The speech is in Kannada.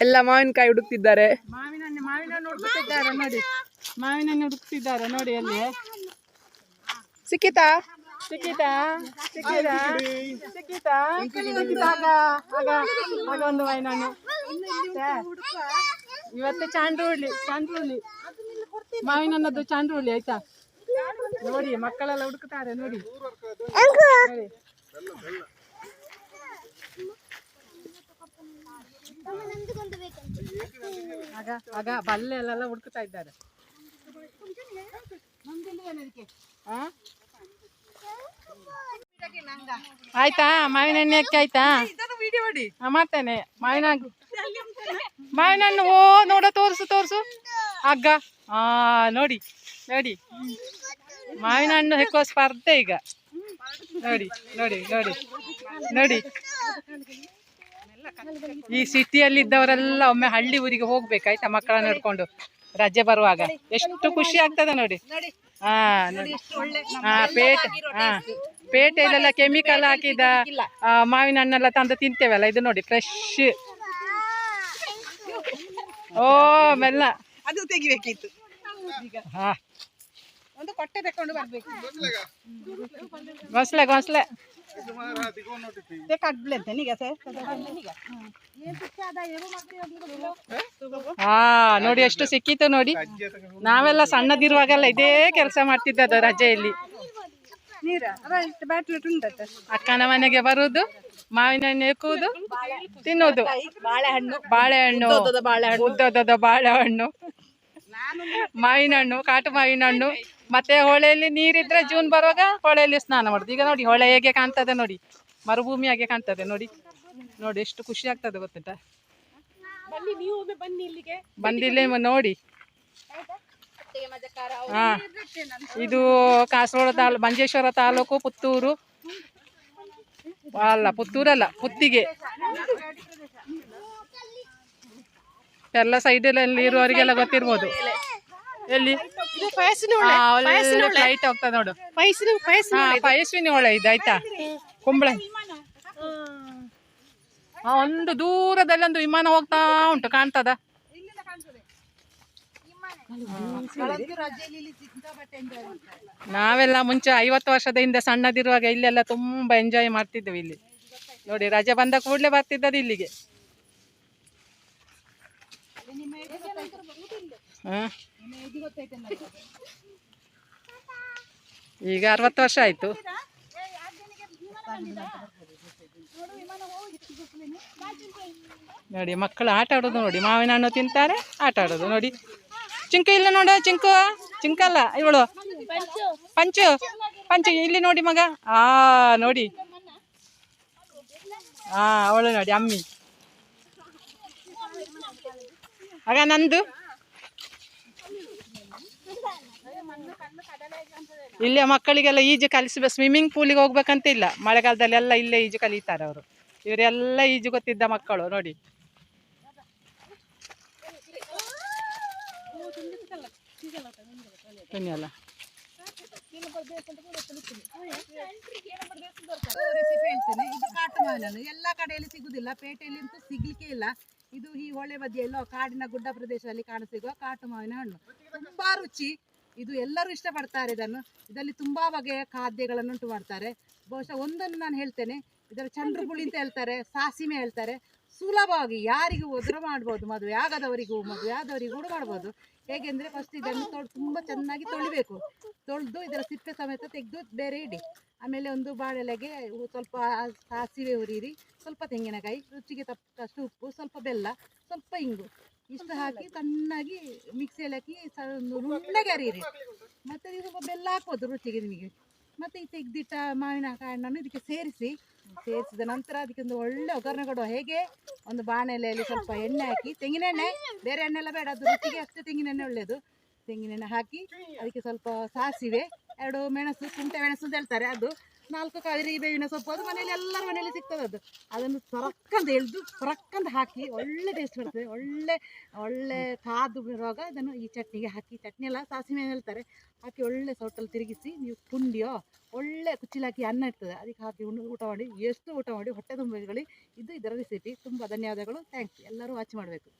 ಎಲ್ಲ ಮಾವಿನಕಾಯಿ ಹುಡುಕ್ತಿದ್ದಾರೆ. ಮಾವಿನ ಹಣ್ಣು ಮಾವಿನ ಹಣ್ಣು ಹುಡುಕ್ತಿದ್ದಾರೆ ನೋಡಿ. ಮಾವಿನ ಹಣ್ಣು ಹುಡುಕ್ತಿದ್ದಾರೆ ನೋಡಿ ಅಲ್ಲಿ. ಸಿಕ್ಕಿತಾ? ಸಿಕ್ಕಿತಾ? ಸಿಕ್ಕಿತಾ ಸಿಕ್ಕಿತಾ ಸಿಕ್ಕಿತಾ ಆಗ ಆಗ ಆಗ ಒಂದು ಮಾವಿನ ಹಣ್ಣು ಛೇ, ಇವತ್ತು ಚಾಂಡ್ರುಳ್ಳಿ ಚಾಂಡ್ರುಳ್ಳಿ ಮಾವಿನ ಹಣ್ಣದ್ದು ಚಾಂಡ್ರುಳ್ಳಿ ಆಯ್ತಾ? ನೋಡಿ ಮಕ್ಕಳೆಲ್ಲ ಹುಡುಕ್ತಾರೆ ನೋಡಿ. ನೋಡಿ ಆಗ ಬಲ್ಲೆ ಬಲ್ಲೆಲ್ಲ ಹುಡುಕ್ತಾ ಇದ್ದಾರೆ? ಆಯ್ತಾ? ಮಾವಿನ ಹಣ್ಣು ಅಕ್ಕಿ ಆಯ್ತಾ ಮಾಡ್ತೇನೆ. ಮಾವಿನ ಮಾವಿನ ಹಣ್ಣು, ಓ, ನೋಡ, ತೋರಿಸು ತೋರಿಸು. ಅಗ್ಗ. ಆ, ನೋಡಿ ನೋಡಿ. ಮಾವಿನ ಹಣ್ಣು ಹೆಕ್ಕೋ ಸ್ಪರ್ಧೆ ಈಗ. ನೋಡಿ ನೋಡಿ ನೋಡಿ ನೋಡಿ. ಈ ಸಿಟಿಯಲ್ಲಿ ಇದ್ದವರೆಲ್ಲ ಒಮ್ಮೆ ಹಳ್ಳಿ ಊರಿಗೆ ಹೋಗ್ಬೇಕಾಯ್ತಾ ಮಕ್ಕಳನ್ನ ನೋಡ್ಕೊಂಡು? ರಜೆ ಬರುವಾಗ. ಎಷ್ಟು ಖುಷಿ ಆಗ್ತದೆ ನೋಡಿ. ಹಾ ನೋಡಿ ಹಾ ಪೇಟೆ ಹಾ. ಪೇಟೆಯಲ್ಲೆಲ್ಲ ಕೆಮಿಕಲ್ ಹಾಕಿದ ಮಾವಿನ ಹಣ್ಣೆಲ್ಲ ತಂದು ತಿಂತೇವಲ್ಲ ಇದು ನೋಡಿ ಫ್ರೆಶ್ ಓ ಮೆಲ್ಲ. ಅದು ತೆಗಿಬೇಕಿತ್ತು. ಹಾ. ಒಂದು ಕೊಟ್ಟೆ ತಕೊಂಡು ಬರ್ಬೇಕು. ಗೊಸ್ಲೆ ಗೊಸ್ಲೆ ಹಾ ನೋಡಿ ಎಷ್ಟು ಸಿಕ್ಕಿತ್ತು ನೋಡಿ. ನಾವೆಲ್ಲ ಸಣ್ಣದಿರುವಾಗೆಲ್ಲ ಇದೇ ಕೆಲಸ ಮಾಡ್ತಿದ್ದದ್ದು ರಜೆಯಲ್ಲಿ. ನೀರ ಬ್ಯಾಟ್ರಿ ಉಂಟತ್ತ ಅಕ್ಕನ ಮನೆಗೆ ಬರುವುದು ಮಾವಿನ ಹಣ್ಣು ಎಕ್ಕುವುದು ತಿನ್ನುವುದು. ಬಾಳೆಹಣ್ಣು. ಬಾಳೆಹಣ್ಣು ಬಾಳೆಹಣ್ಣು. ಉದ್ದದ ಬಾಳೆಹಣ್ಣು ಮಾವಿನ ಹಣ್ಣು ಕಾಟು ಮಾವಿನ ಹಣ್ಣು ಮತ್ತೆ ಹೊಳೆಯಲ್ಲಿ ನೀರಿದ್ರೆ ಜೂನ್ ಬರುವಾಗ ಹೊಳೆಯಲ್ಲಿ ಸ್ನಾನ ಮಾಡುದು. ಈಗ ನೋಡಿ ಹೊಳೆ ಹೇಗೆ ಕಾಣ್ತದೆ ನೋಡಿ. ಮರುಭೂಮಿ ಹಾಗೆ ಕಾಣ್ತದೆ ನೋಡಿ. ನೋಡಿ ಎಷ್ಟು ಖುಷಿ ಆಗ್ತದೆ ಗೊತ್ತುಂಟಾ? ಬಂದಿಲ್ಲ ನೋಡಿ. ಹಾ ಇದು ಕಾಸರಗೋಡು ತಾಲೂಕು ಮಂಜೇಶ್ವರ ತಾಲೂಕು ಪುತ್ತೂರು. ಅಲ್ಲ ಪುತ್ತೂರಲ್ಲ ಪುತ್ತಿಗೆ. ಎಲ್ಲ ಸೈಡಲ್ಲಿ ಇರುವವರಿಗೆಲ್ಲ ಗೊತ್ತಿರ್ಬೋದು. ಎಲ್ಲಿ? ಫ್ಲೈಟ್ ಹೋಗ್ತದೆ ನೋಡು. ಪಯಸ್ವಿನಿ ಹೊಳೆ ಇದು? ಆಯ್ತಾ? ಕುಂಬಳೆ. ಒಂದು ದೂರದಲ್ಲಿ ಒಂದು ವಿಮಾನ ಹೋಗ್ತಾ ಉಂಟು ಕಾಣ್ತದ? ನಾವೆಲ್ಲ ಮುಂಚೆ ಐವತ್ತು ವರ್ಷದ ಹಿಂದೆ ಸಣ್ಣದಿರುವಾಗ ಇಲ್ಲೆಲ್ಲ ತುಂಬಾ ಎಂಜಾಯ್ ಮಾಡ್ತಿದ್ವಿ ಇಲ್ಲಿ. ನೋಡಿ ರಜೆ ಬಂದ ಕೂಡಲೇ ಬರ್ತಿದ್ದದ್ದು ಇಲ್ಲಿಗೆ. ಈಗ ಅರವತ್ತು ವರ್ಷ ಆಯ್ತು. ನೋಡಿ, ಮಕ್ಕಳು ಆಟ ಆಡೋದು ನೋಡಿ. ಮಾವಿನ ಹಣ್ಣು ತಿಂತಾರೆ, ಆಟ ಆಡೋದು ನೋಡಿ. ಚಿಂಕು ಇಲ್ಲ ನೋಡು, ಚಿಂಕು. ಚಿಂಕಲ್ಲ ಇವಳು. ಪಂಚು ಪಂಚು, ಇಲ್ಲಿ ನೋಡಿ ಮಗ. ಆ, ನೋಡಿ. ಹಾ ಅವಳು ನೋಡಿ, ಅಮ್ಮಿ. ಆಗ ನಂದು. ಇಲ್ಲೇ ಮಕ್ಕಳಿಗೆಲ್ಲ ಈಜು ಕಲಿಸಬೇಕು ಸ್ವಿಮ್ಮಿಂಗ್ ಪೂಲಿಗೆ ಹೋಗ್ಬೇಕಂತ ಇಲ್ಲ. ಮಳೆಗಾಲದಲ್ಲಿ ಎಲ್ಲ ಇಲ್ಲೇ ಈಜು ಕಲಿತಾರೆ ಅವರು. ಇವರೆಲ್ಲ ಈಜು ಗೊತ್ತಿದ್ದ ಮಕ್ಕಳು ನೋಡಿ. ಮಾವಿನ ಎಲ್ಲ ಕಡೆಯಲ್ಲಿ ಸಿಗುದಿಲ್ಲ ಪೇಟೆಯಲ್ಲಿ ಅಂತೂ ಸಿಗ್ಲಿಕ್ಕೆ ಇಲ್ಲ. ಇದು ಈ ಹೊಳೆ ಬದಿಯಲ್ಲೋ ಕಾಡಿನ ಗುಡ್ಡ ಪ್ರದೇಶದಲ್ಲಿ ಕಾಣಸಿಗುವ ಕಾಟು ಮಾವಿನ ಹಣ್ಣು. ತುಂಬಾ ರುಚಿ. ಇದು ಎಲ್ಲರೂ ಇಷ್ಟಪಡ್ತಾರೆ ಇದನ್ನು. ಇದರಲ್ಲಿ ತುಂಬ ಬಗೆಯ ಖಾದ್ಯಗಳನ್ನು ಉಂಟು ಮಾಡ್ತಾರೆ. ಬಹುಶಃ ಒಂದನ್ನು ನಾನು ಹೇಳ್ತೇನೆ. ಇದರ ಚಂದ್ರಪುಳಿ ಅಂತ ಹೇಳ್ತಾರೆ, ಸಾಸಿಮೆ ಹೇಳ್ತಾರೆ. ಸುಲಭವಾಗಿ ಯಾರಿಗೂ ಹೋದರೂ ಮಾಡ್ಬೋದು, ಮದುವೆ ಆಗದವರಿಗೂ, ಮದುವೆ ಆದವರಿಗೂ ಕೂಡ ಮಾಡ್ಬೋದು. ಹೇಗೆಂದ್ರೆ ಫಸ್ಟ್ ಇದನ್ನು ತೊಳೆದು ತುಂಬ ಚೆನ್ನಾಗಿ ತೊಳಿಬೇಕು. ತೊಳೆದು ಇದರ ಸಿಪ್ಪೆ ಸಮೇತ ತೆಗೆದು ಬೇರೆ ಇಡಿ. ಆಮೇಲೆ ಒಂದು ಬಾಳೆಲೆಗೆ ಸ್ವಲ್ಪ ಸಾಸಿವೆ ಉರಿಯಿರಿ ಸ್ವಲ್ಪ ತೆಂಗಿನಕಾಯಿ, ರುಚಿಗೆ ತಕ್ಕಷ್ಟು ಉಪ್ಪು, ಸ್ವಲ್ಪ ಬೆಲ್ಲ, ಸ್ವಲ್ಪ ಇಂಗು. ಇಷ್ಟು ಹಾಕಿ ಚೆನ್ನಾಗಿ ಮಿಕ್ಸಿಯಲ್ಲಿ ಹಾಕಿ ಸ- ಒಂದು ನುಣ್ಣಗೆ ಅರಿಯಿರಿ. ಮತ್ತೆ ಇದು ಬೆಲ್ಲ ಹಾಕ್ಬೋದು ರುಚಿಗೆ ನಿಮಗೆ. ಮತ್ತೆ ಈ ತೆಗೆದಿಟ್ಟ ಮಾವಿನ ಹಣ್ಣನ್ನು ಇದಕ್ಕೆ ಸೇರಿಸಿ. ಸೇರಿಸಿದ ನಂತರ ಅದಕ್ಕೆ ಒಂದು ಒಳ್ಳೆ ಒಗ್ಗರಣೆ ಕೊಡುವ ಹೇಗೆ? ಒಂದು ಬಾಣಲೆಯಲ್ಲಿ ಸ್ವಲ್ಪ ಎಣ್ಣೆ ಹಾಕಿ, ತೆಂಗಿನ ಎಣ್ಣೆ? ಬೇರೆ ಎಣ್ಣೆ ಎಲ್ಲ ಬೇಡ, ಅದು ರುಚಿಗೆ ಅಷ್ಟೇ ತೆಂಗಿನ ಎಣ್ಣೆ ಒಳ್ಳೆಯದು. ತೆಂಗಿನ ಎಣ್ಣೆ ಹಾಕಿ ಅದಕ್ಕೆ ಸ್ವಲ್ಪ ಸಾಸಿವೆ, ಎರಡು ಮೆಣಸು, ಕುಂಟೆ ಮೆಣಸು ಅಂತ ಹೇಳ್ತಾರೆ ಅದು. ನಾಲ್ಕು ಕಾವೇರಿ ಬೇವಿನ ಸೊಪ್ಪು ಅದು ಮನೆಯಲ್ಲಿ ಎಲ್ಲರ ಮನೆಯಲ್ಲಿ ಸಿಗ್ತದೆ ಅದು. ಅದನ್ನು ಸೊರಕ್ಕಂದು ಎಳ್ದು ಸೊರಕ್ಕಂದು ಹಾಕಿ ಒಳ್ಳೆ ಟೇಸ್ಟ್ ಬರ್ತದೆ. ಒಳ್ಳೆ ಒಳ್ಳೆ ಕಾದು ಬರುವಾಗ ಅದನ್ನು ಈ ಚಟ್ನಿಗೆ ಹಾಕಿ, ಚಟ್ನಿ ಎಲ್ಲ ಸಾಸಿವೆ ಹೇಳ್ತಾರೆ ಹಾಕಿ ಒಳ್ಳೆ ಸೊಟ್ಟಲ್ಲಿ ತಿರುಗಿಸಿ ನೀವು ಪುಂಡಿಯೋ, ಒಳ್ಳೆ ಕುಚ್ಚಿಲಾಕಿ ಅನ್ನ ಇರ್ತದೆ. ಅದಕ್ಕೆ ಹಾಕಿ ಉಣ್ಣು ಊಟ ಮಾಡಿ, ಎಷ್ಟು ಊಟ ಮಾಡಿ, ಹೊಟ್ಟೆ ತುಂಬಿಕೊಳ್ಳಿ ಇದು ಇದರ ರೆಸಿಪಿ ತುಂಬ ಧನ್ಯವಾದಗಳು. ಥ್ಯಾಂಕ್ಸ್ ಎಲ್ಲರೂ ವಾಚ್ ಮಾಡಬೇಕು.